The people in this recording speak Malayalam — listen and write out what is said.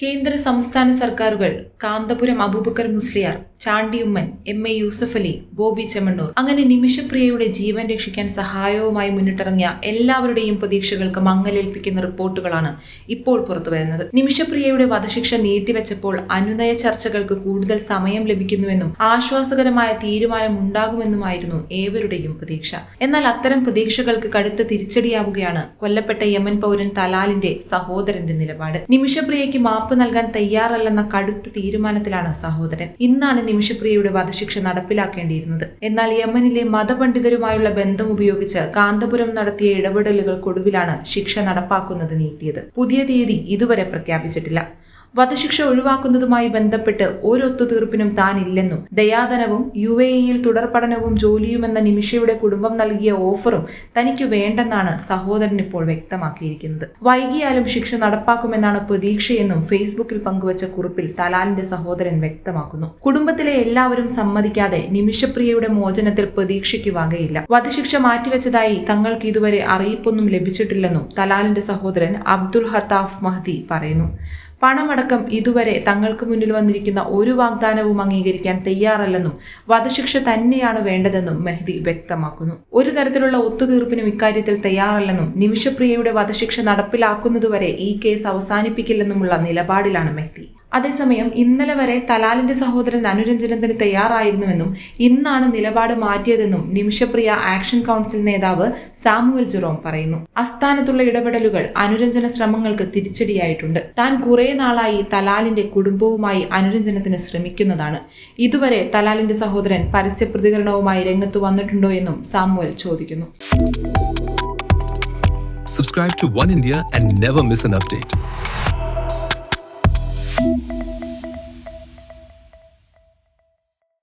കേന്ദ്ര സംസ്ഥാന സർക്കാരുകൾ കാന്തപുരം അബൂബക്കർ മുസ്ലിയാർ ചാണ്ടിയുമ്മൻ എം എ യൂസഫ് അലി ബോബി ചെമ്മണ്ണൂർ. അങ്ങനെ നിമിഷപ്രിയയുടെ ജീവൻ രക്ഷിക്കാൻ സഹായവുമായി മുന്നിട്ടിറങ്ങിയ എല്ലാവരുടെയും പ്രതീക്ഷകൾക്ക് മങ്ങലേൽപ്പിക്കുന്ന റിപ്പോർട്ടുകളാണ് ഇപ്പോൾ പുറത്തുവരുന്നത് നിമിഷപ്രിയയുടെ വധശിക്ഷ നീട്ടിവെച്ചപ്പോൾ അനുനയ ചർച്ചകൾക്ക് കൂടുതൽ സമയം ലഭിക്കുന്നുവെന്നും ആശ്വാസകരമായ തീരുമാനം ഉണ്ടാകുമെന്നുമായിരുന്നു ഏവരുടെയും പ്രതീക്ഷ. എന്നാൽ അത്തരം പ്രതീക്ഷകൾക്ക് കടുത്ത തിരിച്ചടിയാവുകയാണ് കൊല്ലപ്പെട്ട യമൻ പൗരൻ തലാലിന്റെ സഹോദരന്റെ നിലപാട്. നിമിഷപ്രിയയ്ക്ക് മാപ്പ് നൽകാൻ തയ്യാറല്ലെന്ന കടുത്ത തീരുമാനത്തിലാണ് സഹോദരൻ. ഇന്നാണ് നിമിഷപ്രിയയുടെ വധശിക്ഷ നടപ്പിലാക്കേണ്ടിയിരുന്നത്. എന്നാൽ യമനിലെ മതപണ്ഡിതരുമായുള്ള ബന്ധം ഉപയോഗിച്ച് കാന്തപുരം നടത്തിയ ഇടപെടലുകൾക്കൊടുവിലാണ് ശിക്ഷ നടപ്പാക്കുന്നത് നീട്ടിയത്. പുതിയ തീയതി ഇതുവരെ പ്രഖ്യാപിച്ചിട്ടില്ല. വധശിക്ഷ ഒഴിവാക്കുന്നതുമായി ബന്ധപ്പെട്ട് ഒരു ഒത്തുതീർപ്പിനും താനില്ലെന്നും ദയാധനവും യു എ ഇയിൽ തുടർ പഠനവും ജോലിയുമെന്ന നിമിഷയുടെ കുടുംബം നൽകിയ ഓഫറും തനിക്ക് വേണ്ടെന്നാണ് സഹോദരൻ ഇപ്പോൾ വ്യക്തമാക്കിയിരിക്കുന്നത്. വൈകിയാലും ശിക്ഷ നടപ്പാക്കുമെന്നാണ് പ്രതീക്ഷയെന്നും ഫേസ്ബുക്കിൽ പങ്കുവച്ച കുറിപ്പിൽ തലാലിന്റെ സഹോദരൻ വ്യക്തമാക്കുന്നു. കുടുംബത്തിലെ എല്ലാവരും സമ്മതിക്കാതെ നിമിഷപ്രിയയുടെ മോചനത്തിൽ പ്രതീക്ഷയ്ക്ക് വകയില്ല. വധശിക്ഷ മാറ്റിവെച്ചതായി തങ്ങൾക്ക് ഇതുവരെ അറിയിപ്പൊന്നും ലഭിച്ചിട്ടില്ലെന്നും തലാലിന്റെ സഹോദരൻ അബ്ദുൽ ഹത്താഫ് മഹ്ദി പറയുന്നു. പണമടക്കം ഇതുവരെ തങ്ങൾക്ക് മുന്നിൽ വന്നിരിക്കുന്ന ഒരു വാഗ്ദാനവും അംഗീകരിക്കാൻ തയ്യാറല്ലെന്നും വധശിക്ഷ തന്നെയാണ് വേണ്ടതെന്നും മെഹ്ദി വ്യക്തമാക്കുന്നു. ഒരു തരത്തിലുള്ള ഒത്തുതീർപ്പിനും ഇക്കാര്യത്തിൽ തയ്യാറല്ലെന്നും നിമിഷപ്രിയയുടെ വധശിക്ഷ നടപ്പിലാക്കുന്നതുവരെ ഈ കേസ് അവസാനിപ്പിക്കില്ലെന്നുമുള്ള നിലപാടിലാണ് മെഹ്ദി. അതേസമയം ഇന്നലെ വരെ തലാലിന്റെ സഹോദരൻ അനുരഞ്ജനത്തിന് തയ്യാറായിരുന്നുവെന്നും ഇന്നാണ് നിലപാട് മാറ്റിയതെന്നും നിമിഷപ്രിയ ആക്ഷൻ കൗൺസിൽ നേതാവ് സാമുവൽ ജുറോം പറയുന്നു. അസ്ഥാനത്തുള്ള ഇടപെടലുകൾ അനുരഞ്ജന ശ്രമങ്ങൾക്ക് തിരിച്ചടിയായിട്ടുണ്ട്. താൻ കുറെ നാളായി തലാലിന്റെ കുടുംബവുമായി അനുരഞ്ജനത്തിന് ശ്രമിക്കുന്നതാണ്. ഇതുവരെ തലാലിന്റെ സഹോദരൻ പരസ്യ പ്രതികരണവുമായി രംഗത്ത് വന്നിട്ടുണ്ടോ എന്നും സാമുവൽ ചോദിക്കുന്നു. Subscribe to One India and never miss an update.